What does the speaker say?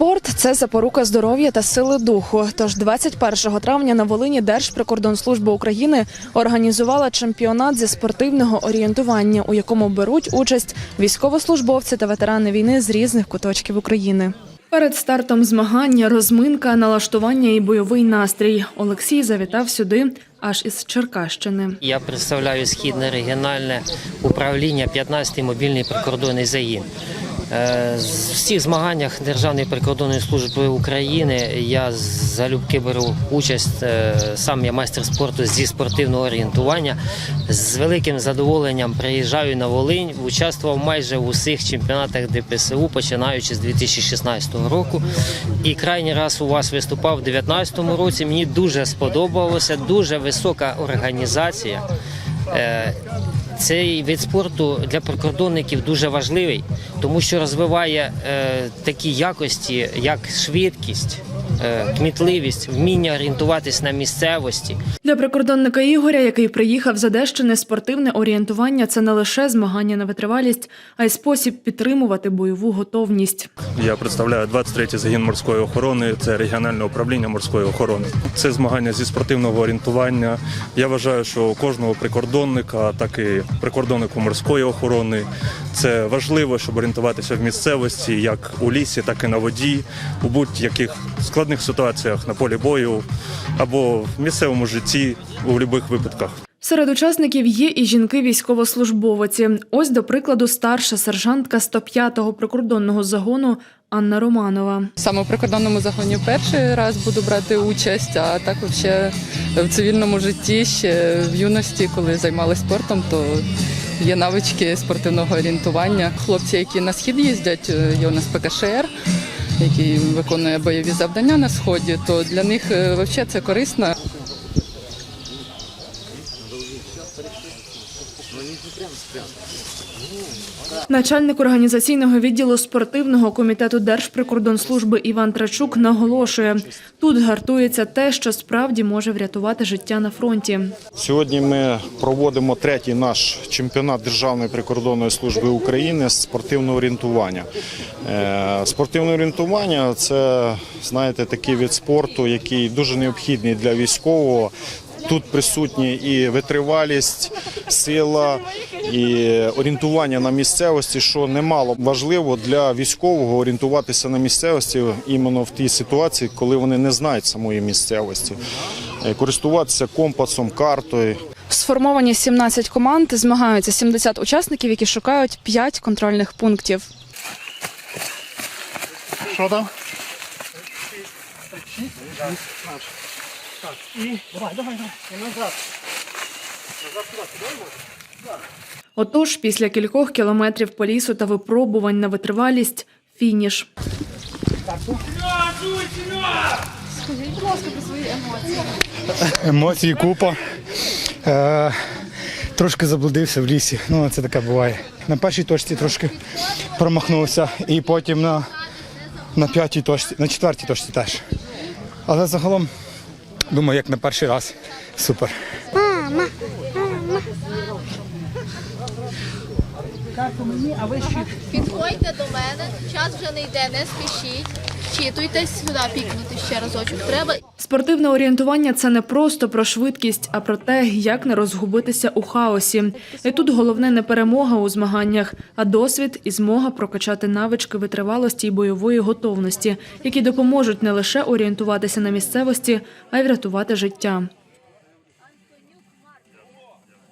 Спорт це запорука здоров'я та сили духу. Тож 21 травня на Волині Держприкордонслужба України організувала чемпіонат зі спортивного орієнтування, у якому беруть участь військовослужбовці та ветерани війни з різних куточків України. Перед стартом змагання розминка, налаштування і бойовий настрій. Олексій завітав сюди аж із Черкащини. Я представляю східне регіональне управління 15-й мобільний прикордонний загін. Е, В всіх змаганнях Державної прикордонної служби України я залюбки беру участь. Е, Сам я майстер спорту зі спортивного орієнтування. З великим задоволенням приїжджаю на Волинь, участвував майже в усіх чемпіонатах ДПСУ, починаючи з 2016 року. І крайній раз у вас виступав у 2019 році. Мені дуже сподобалося, дуже висока організація. Цей вид спорту для прикордонників дуже важливий, тому що розвиває е, такі якості, як швидкість, е, кмітливість, вміння орієнтуватись на місцевості. Для прикордонника Ігоря, який приїхав з Одещини, спортивне орієнтування це не лише змагання на витривалість, а й спосіб підтримувати бойову готовність. Я представляю 23-й загін морської охорони. Це регіональне управління морської охорони. Це змагання зі спортивного орієнтування. Я вважаю, що у кожного прикордонника, так і прикордоннику морської охорони, це важливо, щоб орієнтуватися в місцевості, як у лісі, так і на воді, у будь-яких складних ситуаціях на полі бою або в місцевому житті у будь-яких випадках. Серед учасників є і жінки-військовослужбовиці. Ось, до прикладу, старша сержантка 105-го прикордонного загону Анна Романова. Саме в прикордонному загоні перший раз буду брати участь, а так ще в цивільному житті ще в юності, коли займалася спортом, то є навички спортивного орієнтування. Хлопці, які на схід їздять, е, є у нас ПКШР, який виконує бойові завдання на сході, то для них е, взагалі це корисно. Начальник організаційного відділу спортивного комітету Держприкордонслужби Іван Трачук наголошує: тут гартується те, що справді може врятувати життя на фронті. Сьогодні ми проводимо третій наш чемпіонат Державної прикордонної служби України з спортивного орієнтування. Е, Спортивне орієнтування це знаєте такий вид спорту, який дуже необхідний для військового. Тут присутні і витривалість, сила, і орієнтування на місцевості, що немало важливо для військового орієнтуватися на місцевості іменно в тій ситуації, коли вони не знають самої місцевості. Е, Користуватися компасом, картою, Сформовані 17 команд, змагаються 70 учасників, які шукають 5 контрольних пунктів. Що там? Отож, після кількох кілометрів по лісу та випробувань на витривалість фініш. Скажіть, будь ласка, про свої Емоції купа. Е, трошки заблудився в лісі. Ну, це таке буває. На першій точці трошки промахнувся, і потім на, на п'ятій точці, на четвертій точці теж. Але загалом, думаю, як на перший раз. Супер. Підходьте до мене, час вже не йде, не спішіть. Вчитуйтесь сюди, пікнути ще разочок. Треба Спортивне орієнтування це не просто про швидкість, а про те, як не розгубитися у хаосі. І тут головне не перемога у змаганнях, а досвід і змога прокачати навички витривалості і бойової готовності, які допоможуть не лише орієнтуватися на місцевості, а й врятувати життя.